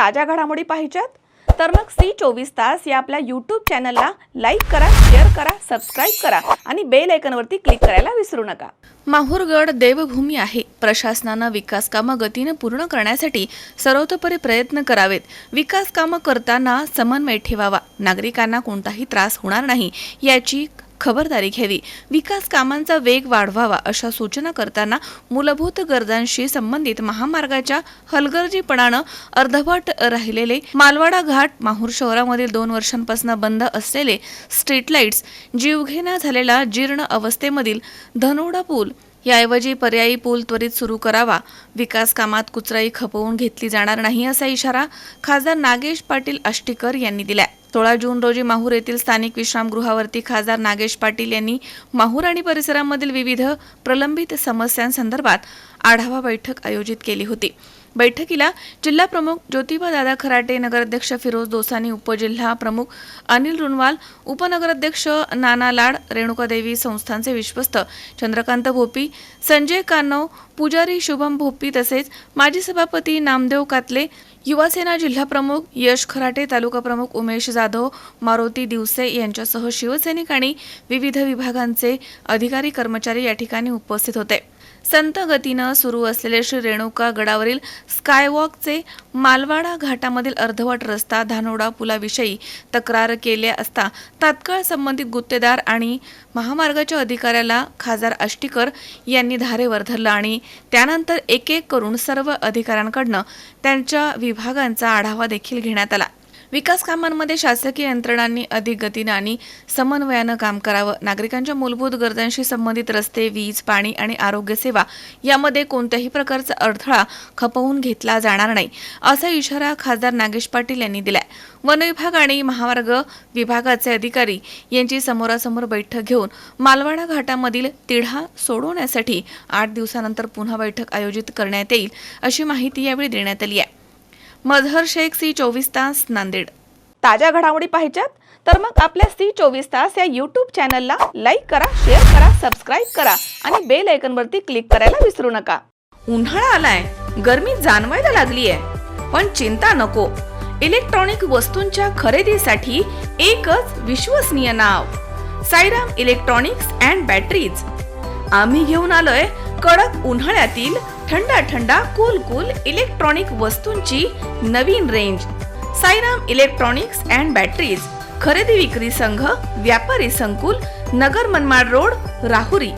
ताज्या घडामोडी पाहिजेत? तर मग सी चोवीस तास या आपल्या यूट्यूब चॅनलला लाईक करा शेअर करा सबस्क्राईब करा आणि बेल आयकनवरती क्लिक करायला विसरू नका. माहूरगड देवभूमी आहे. प्रशासनानं विकास कामं गतीनं पूर्ण करण्यासाठी सर्वतोपरी प्रयत्न करावेत. विकास कामं करताना समन्वय ठेवावा. नागरिकांना कोणताही त्रास होणार नाही याची खबरदारी घ्यावी. विकास कामांचा वेग वाढवावा अशा सूचना करताना मूलभूत गरजांशी संबंधित महामार्गाच्या हलगर्जीपणानं अर्धवट राहिलेले मालवाडा घाट माहूर शहरामधील दोन वर्षांपासून बंद असलेले स्ट्रीट लाईट्स जीवघेणा झालेला जीर्ण अवस्थेमधील धनोडा पूल याऐवजी पर्यायी पूल त्वरित सुरू करावा. विकास कामात कुचराई खपवून घेतली जाणार नाही असा इशारा खासदार नागेश पाटील आष्टीकर यांनी दिलाय. सोळा जून रोजी माहूर येथील स्थानिक विश्रामगृहावरती खासदार नागेश पाटील यांनी माहूर आणि परिसरामधील विविध प्रलंबित समस्यांसंदर्भात आढावा बैठक आयोजित केली होती. बैठकीला जिल्हा प्रमुख ज्योतिबा दादा खराटे नगराध्यक्ष फिरोज दोसानी उपजिल्हा प्रमुख अनिल रुनवाल उपनगराध्यक्ष नाना लाड रेणुकादेवी संस्थांचे विश्वस्त चंद्रकांत भोपी संजय कानव पुजारी शुभम भोपी तसेच माजी सभापती नामदेव कातले युवासेना जिल्हाप्रमुख यश खराटे तालुका प्रमुख उमेश जाधव मारुती दिवसे यांच्यासह शिवसैनिक आणि विविध विभागांचे अधिकारी कर्मचारी या ठिकाणी उपस्थित होते. संत गतीनं सुरू असलेले श्री रेणुका गडावरील स्कायवॉकचे मालवाडा घाटामधील अर्धवट रस्ता धानोडा पुलाविषयी तक्रार केल्या असता तात्काळ संबंधित गुत्तेदार आणि महामार्गाच्या अधिकाऱ्याला खासदार आष्टीकर यांनी धारेवर धरलं आणि त्यानंतर एक एक करून सर्व अधिकाऱ्यांकडनं त्यांच्या विभागांचा आढावा देखील घेण्यात आला. विकास कामांमध्ये शासकीय यंत्रणांनी अधिक गतीनं आणि समन्वयानं काम करावं. नागरिकांच्या मूलभूत गरजांशी संबंधित रस्ते वीज पाणी आणि आरोग्य सेवा यामध्ये कोणत्याही प्रकारचा अडथळा खपवून घेतला जाणार नाही असा इशारा खासदार नागेश पाटील यांनी दिलाय. वन विभाग आणि महामार्ग विभागाचे अधिकारी यांची समोरासमोर बैठक घेऊन मालवाडा घाटामधील तिढा सोडवण्यासाठी आठ दिवसानंतर पुन्हा बैठक आयोजित करण्यात येईल अशी माहिती यावेळी देण्यात आली आहे. मजहर शेख सी चोवीस तास नांदेड. ताज्या घडामोडी पाहिजेत? तर मग आपल्या सी चोवीस तास या यूट्यूब चॅनलला लाईक करा शेअर करा सबस्क्राईब करा आणि बेल आयकॉनवरती क्लिक करायला विसरू नका. उन्हाळा आलाय. गरमी जाणवायला लागली आहे पण चिंता नको. इलेक्ट्रॉनिक वस्तूंच्या खरेदीसाठी एकच विश्वसनीय नाव. साईराम इलेक्ट्रॉनिक्स अँड बॅटरीज आम्ही घेऊन आलोय कडक उन्हाळ्यातील थंडा थंडा कूल कूल इलेक्ट्रॉनिक वस्तूंची नवीन range Sairam electronics and batteries खरेदी विक्री संघ व्यापारी संकुल नगर मनमाड रोड राहुरी.